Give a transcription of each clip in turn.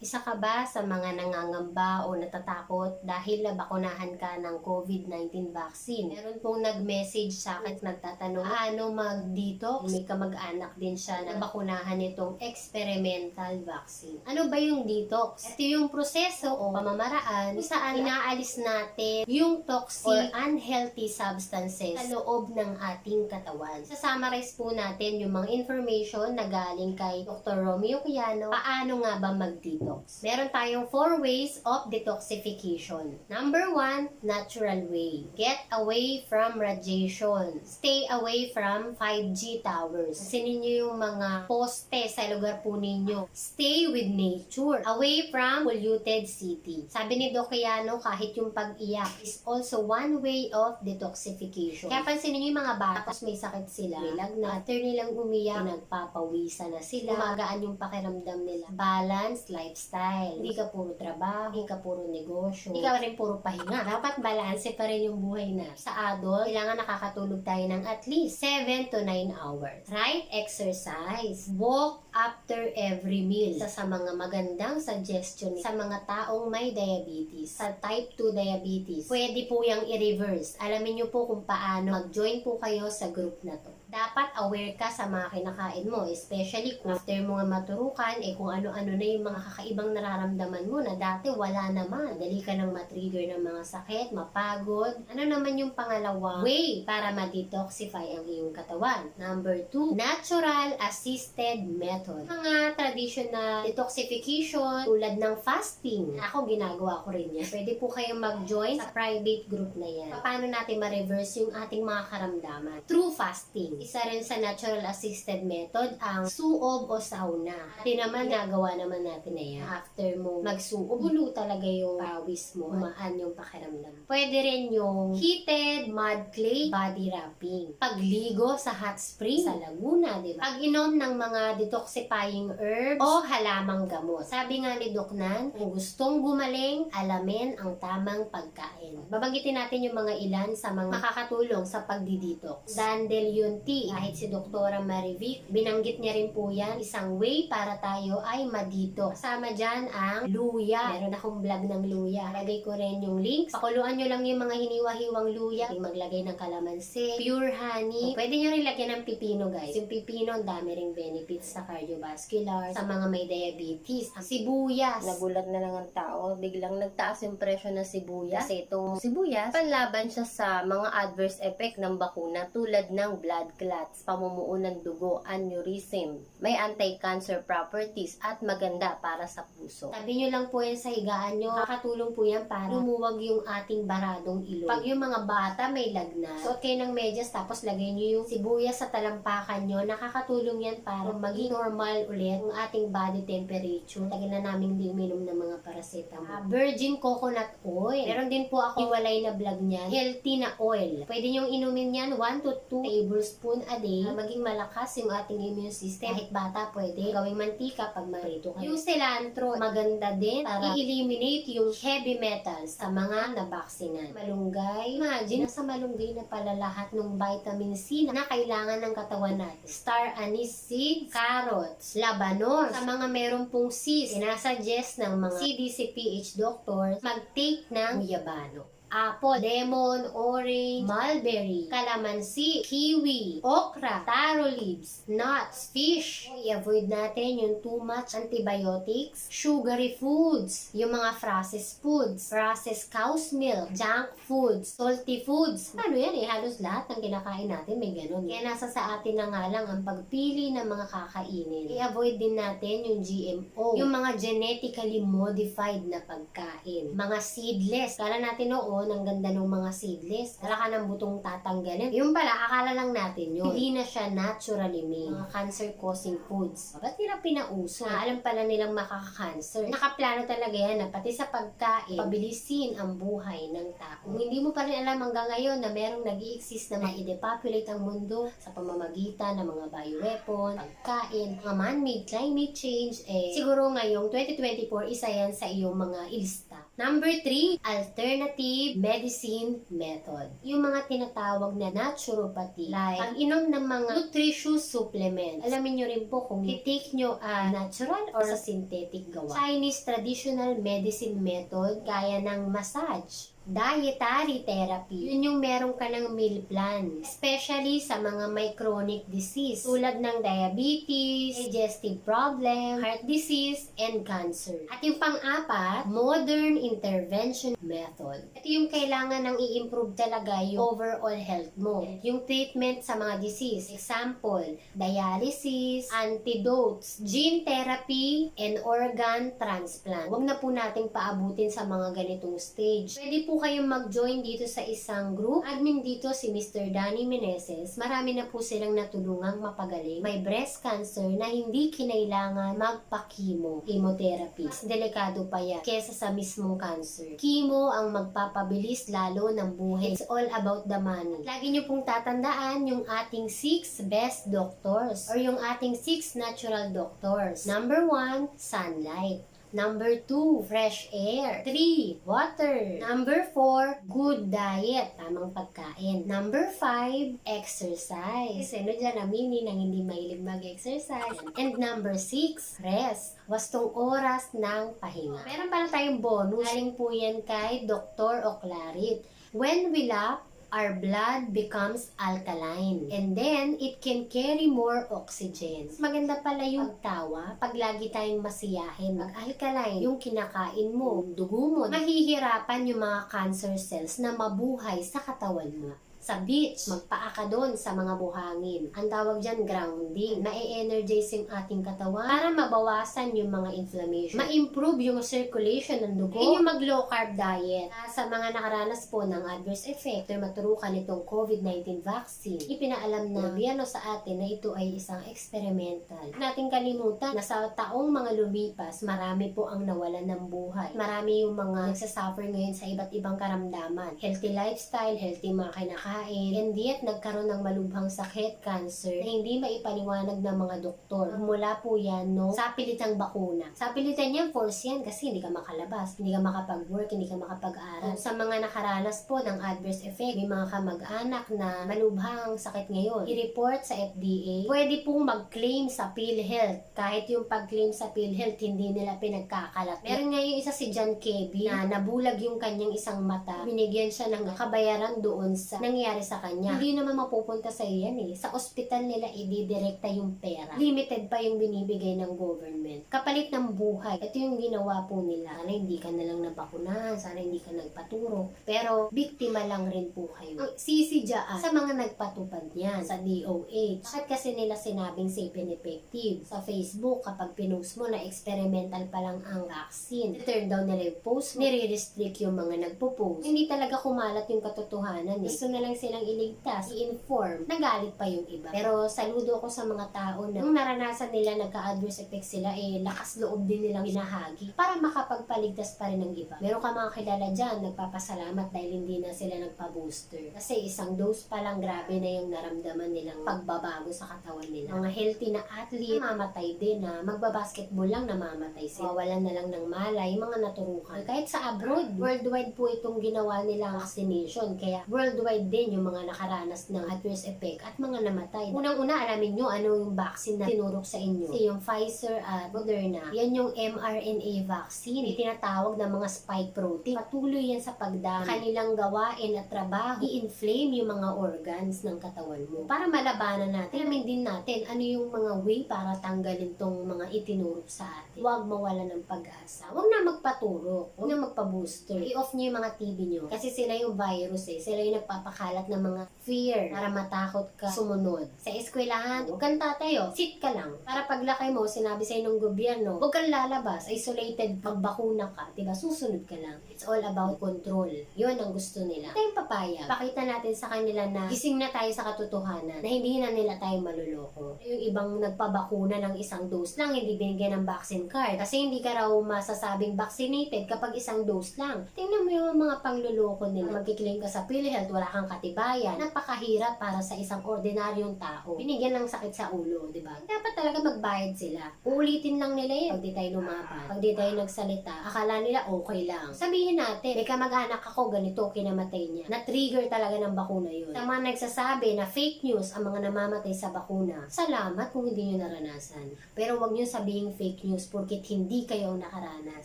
Isa ka ba sa mga nangangamba o natatakot dahil nabakunahan ka ng COVID-19 vaccine? Meron pong nag-message sa akin at nagtatanong, paano mag-detox? May kamag-anak din siya na bakunahan itong experimental vaccine. Ano ba yung detox? Ito yung proseso o pamamaraan kung saan inaalis natin yung toxic or unhealthy substances sa loob ng ating katawan. Sa-summarize po natin yung mga information na galing kay Dr. Romeo Cuyano. Paano nga ba mag-detox? Meron tayong four ways of detoxification. Number one, natural way. Get away from radiation. Stay away from 5G towers. Kasi ninyo yung mga poste sa lugar po ninyo. Stay with nature. Away from polluted city. Sabi ni Doc Cuyano, kahit yung pag-iyak is also one way of detoxification. Kaya pansin niyo yung mga bata, tapos may sakit sila, may lagnat, after nilang umiyak, nagpapawisan na sila, gumagaan yung pakiramdam nila. Balanced lifestyle. Hindi ka puro trabaho, hindi ka puro negosyo, hindi ka rin puro pahinga. Dapat balanse pa rin yung buhay na. Sa adult, kailangan nakakatulog tayo ng at least 7 to 9 hours. Right exercise. Walk after every meal. Isa sa mga magandang suggestion sa mga taong may diabetes, sa type 2 diabetes, pwede po yung i-reverse. Alamin nyo po kung paano mag-join po kayo sa group na to. Dapat aware ka sa mga kinakain mo, especially kung after mo nga maturukan, eh kung ano-ano na yung mga kakaibang nararamdaman mo na dati wala naman. Dali ka nang matrigger ng mga sakit, mapagod. Ano naman yung pangalawa way para ma-detoxify ang iyong katawan? Number two, natural assisted method. Mga traditional detoxification tulad ng fasting. Ako, ginagawa ko rin yan. Pwede po kayong mag-join sa private group na yan. Paano natin ma-reverse yung ating mga karamdaman? Through fasting. Isa rin sa natural assisted method ang suob o sauna. Dati naman, nagawa naman natin na yan. After mo magsuob, gulo talaga yung pawis mo. Umaan yung pakiramdam. Pwede rin yung heated mud clay body wrapping. Pagligo sa hot spring sa Laguna, di ba? Pag-inom ng mga detoxifying herbs o halamang gamot. Sabi nga ni Doc Nan, kung gustong gumaling, alamin ang tamang pagkain. Babanggitin natin yung mga ilan sa mga makakatulong sa pagdidetox. Dandelion tea, kahit si Doktora Marivic, binanggit niya rin po yan, isang way para tayo ay madito. Kasama dyan ang luya. Meron akong vlog ng luya. Lagay ko rin yung links. Pakuluan nyo lang yung mga hiniwa-hiwang luya. Yung maglagay ng kalamansi, pure honey. Pwede nyo rin lagyan ng pipino guys. Yung pipino, ang dami ring benefits sa cardiovascular, sa mga may diabetes. Ang sibuyas. Nagulat na lang ang tao, biglang nagtaas yung presyo ng sibuyas. Kasi itong sibuyas, panlaban siya sa mga adverse effect ng bakuna tulad ng blood clots, pamumuo ng dugo, aneurysm, may anti-cancer properties at maganda para sa puso. Tabi nyo lang po yan sa higaan nyo. Kakatulong po yan para lumuwag yung ating baradong ilong. Pag yung mga bata may lagnat, suot kayo ng medyas tapos lagay nyo yung sibuyas sa talampakan nyo. Nakakatulong yan para maging normal ulit ang ating body temperature. Lagyan na namin di uminom ng mga paracetamol. Ah, virgin coconut oil. Meron din po ako iwalay na vlog niyan. Healthy na oil. Pwede nyo inumin yan 1 to 2 tablespoon a day. na Maging malakas yung ating immune system. Kahit bata pwede gawing mantika pag marito kayo. Yung cilantro, maganda din para i-eliminate yung heavy metals sa mga nabaksinan. Malunggay, imagine, nasa malunggay na pala lahat ng vitamin C na kailangan ng katawan natin. Star anise seeds, carrots, labanos. Sa mga meron pong cyst, sinasuggest ng mga CDC-PH doctors mag-take ng yabano apple, lemon, orange, mulberry, calamansi, kiwi, okra, taro leaves, nuts, fish. I-avoid natin yung too much antibiotics, sugary foods, yung mga processed foods, processed cow's milk, junk foods, salty foods. Ano yan eh, halos lahat ng kinakain natin may ganun. Kaya nasa sa atin na nga lang ang pagpili ng mga kakainin. I-avoid din natin yung GMO, yung mga genetically modified na pagkain, mga seedless. Kala natin noon, ang ganda ng mga seedless. Kala ka ng butong tatanggalin. Yung pala, akala lang natin yun. Hindi na siya naturally made. Mga cancer-causing foods. Ba't nila pinauso? Na alam pala nilang makaka-cancer. Nakaplano talaga yan na pati sa pagkain, pabilisin ang buhay ng tao. Kung hindi mo pa rin alam hanggang ngayon na merong nag exist na ma-depopulate ang mundo sa pamamagitan ng mga bioweapon, pagkain, mga man-made climate change, eh, siguro ngayong 2024, isa yan sa iyong mga ilista. Number three, alternative medicine method. Yung mga tinatawag na naturopathy, like ang inom ng mga nutritious supplement. Alamin nyo rin po kung i-take nyo a natural or sa synthetic gawa. Chinese traditional medicine method, gaya ng massage, dietary therapy. Yun yung meron ka ng meal plan. Especially sa mga may chronic disease tulad ng diabetes, digestive problem, heart disease, and cancer. At yung pang-apat, modern intervention method. Ito yung kailangan ng i-improve talaga yung overall health mo. Yung treatment sa mga disease. Example, dialysis, antidotes, gene therapy, and organ transplant. Huwag na po nating paabutin sa mga ganitong stage. Pwede po kayong mag-join dito sa isang group. Admin dito si Mr. Danny Meneses. Marami na po silang natulungang mapagaling. May breast cancer na hindi kinailangan magpa-chemo, chemotherapy. Mas delikado pa yan kesa sa mismong cancer. Chemo ang magpapabilis lalo ng buhay. It's all about the money. Lagi nyo pong tatandaan yung ating 6 best doctors or yung ating 6 natural doctors. Number 1, sunlight. Number 2, fresh air. 3, water. Number 4, good diet, tamang pagkain. Number 5, exercise. Sino dyan aminin ang hindi mahilig mag-exercise? And number 6, rest. Wastong oras ng pahinga. Meron pala tayong bonus. Galing po yan kay Dr. Oclarit. When we laugh, our blood becomes alkaline. And then, it can carry more oxygen. Maganda pala yung pagtawa pag lagi tayong masiyahin. Mag-alkaline yung kinakain mo, dugo mo. Mahihirapan yung mga cancer cells na mabuhay sa katawan mo. Sa beach, magpaa ka doon sa mga buhangin. Ang tawag dyan, grounding. Na-energize yung ating katawan para mabawasan yung mga inflammation. Ma-improve yung circulation ng dugo. Yun yung mag-low carb diet. Sa mga nakaranas po ng adverse effect maturukan itong COVID-19 vaccine, ipinaalam na gobyerno sa atin na ito ay isang experimental. Nating kalimutan na sa taong mga lumipas, marami po ang nawalan ng buhay. Marami yung mga nagsasuffer ngayon sa iba't ibang karamdaman. Healthy lifestyle, healthy mga kinakain, and yet nagkaroon ng malubhang sakit, cancer, na hindi maipaliwanag ng mga doktor. Mula po yan, no, sa pilitang bakuna. Sa pilitan yan, force yan kasi hindi ka makalabas, hindi ka makapag-work, hindi ka makapag-aral. Sa mga nakaranas po ng adverse effect, may mga kamag-anak na malubhang sakit ngayon, i-report sa FDA, pwede pong mag-claim sa PhilHealth. Kahit yung pag-claim sa PhilHealth, hindi nila pinagkakalat. Meron nga yung isa si John Kevin na nabulag yung kanyang isang mata. Binigyan siya ng kabayaran doon sa nangyari sa kanya. Hindi naman mapupunta sa yan eh. Sa ospital nila, ididirekta yung pera. Limited pa yung binibigay ng government. Kapalit ng buhay. Ito yung ginawa po nila. Sana hindi ka na lang nabakunahan. Sana hindi ka nagpaturo. Pero, biktima lang rin po kayo. Ang sisi dyan sa mga nagpatupad niyan sa DOH. Bakit kasi nila sinabing safe and effective? Sa Facebook, kapag pinost mo na experimental pa lang ang vaccine, turn down nila yung post mo, nire-restrict yung mga nagpo-post. Hindi talaga kumalat yung katotohanan eh. Gusto na lang silang iligtas, i-inform, nagalit pa yung iba. Pero saludo ako sa mga tao na nung naranasan nila nagka-adverse effect sila, eh lakas loob din nilang binahagi para makapagpaligtas pa rin ng iba. Meron ka mga kilala dyan, nagpapasalamat dahil hindi na sila nagpa-booster. Kasi isang dose pa lang grabe na yung naramdaman nilang pagbabago sa katawan nila. Mga healthy na athlete, mamatay din na magbabasketball lang namamatay sila. Mawalan na lang ng malay, mga naturukan. Kahit sa abroad, worldwide po itong ginawa nilang vaccination. Kaya worldwide din yung mga nakaranas ng adverse effect at mga namatay. Unang-una, alamin nyo ano yung vaccine na tinurok sa inyo. Kasi yung Pfizer at Moderna, yan yung mRNA vaccine. Tinatawag na mga spike protein. Patuloy yan sa pagdami. Kanilang gawain at trabaho, i-inflame yung mga organs ng katawan mo. Para malabanan natin, alamin din natin ano yung mga way para tanggalin tong mga itinurok sa atin. Huwag mawala ng pag-asa. Huwag na magpaturo. Huwag na magpa-booster. I-off nyo yung mga TV nyo. Kasi sila yung virus eh. Sila yung nagpapakalat ng mga fear para matakot ka sumunod. Sa eskwelahan, huwag kang tatayo. Sit ka lang. Para paglaki mo, sinabi sa ng gobyerno, huwag kang lalabas. Isolated, magbakuna ka. Diba? Susunod ka lang. It's all about control. Yun ang gusto nila. Tayong papaya. Pakita natin sa kanila na gising na tayo sa katotohanan. Na hindi na nila tayo maluloko. Yung ibang nagpabakuna ng isang dose lang, hindi binigyan ng vaccine card. Kasi hindi ka raw masasabing vaccinated kapag isang dose lang. Tingnan mo yung mga pangluloko nila. Magkiklaim ka sa PhilHealth, wala kang katibayan, napakahirap para sa isang ordinaryong tao. Binigyan ng sakit sa ulo, di ba? Dapat talaga magbayad sila. Uulitin lang nila yun. Pag di tayo lumaban, pag di tayo nagsalita, akala nila okay lang. Sabihin natin, may kamag-anak ako, ganito, kinamatay niya. Na-trigger talaga ng bakuna yun. Sa mga nagsasabi na fake news ang mga namamatay sa bakuna, salamat kung hindi nyo naranasan. Pero wag nyo sabihin fake news porkit hindi kayo nakaranas.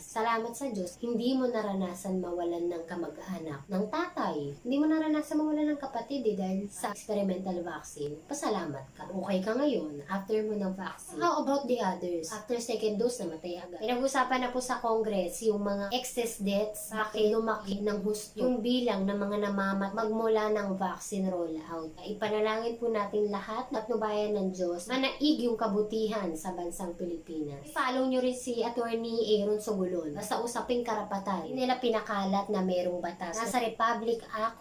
Salamat sa Diyos, hindi mo naranasan mawalan ng kamag-anak, ng tatay. Hindi mo naranasan mawalan ng kapatid eh, dahil sa experimental vaccine. Pasalamat ka. Okay ka ngayon after mo ng vaccine. How about the others? After second dose, namatay agad. Pinag-usapan na po sa Congress yung mga excess deaths, bakit lumaki ng husto yung bilang ng mga namamat magmula ng vaccine rollout. Ipanalangin po natin lahat na bayan ng Diyos manaig yung kabutihan sa bansang Pilipinas. Follow nyo rin si Attorney Aaron Sugulon sa usaping karapatan. Hindi nila pinakalat na merong batas. Nasa Republic Act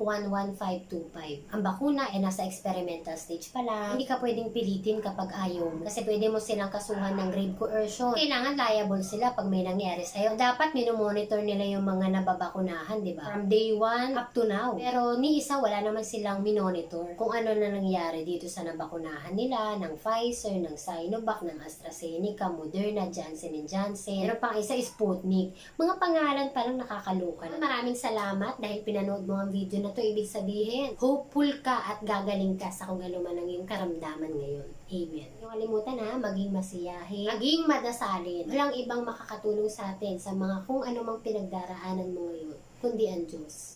11525. Ang bakuna ay nasa experimental stage pa lang. Hindi ka pwedeng pilitin kapag ayaw mo. Kasi pwede mo silang kasuhan ng grave coercion. Kailangan liable sila pag may nangyari sa'yo. Dapat minomonitor nila yung mga nababakunahan, di ba? From day one up to now. Pero ni isa, wala naman silang minonitor kung ano na nangyari dito sa nabakunahan nila ng Pfizer, ng Sinovac, ng AstraZeneca, Moderna, Johnson Johnson. Meron pang isa, Sputnik. Mga pangalan pa lang nakakaloka na. Maraming salamat dahil pinanood mo ang video na to. Ibig sabihin, hopeful ka at gagaling ka sa kung ano man ang iyong karamdaman ngayon. Amen. Huwag kalimutan ha, maging masiyahin, maging madasalin. Walang ibang makakatulong sa atin sa mga kung ano mang pinagdaraanan mo ngayon, kundi ang Diyos.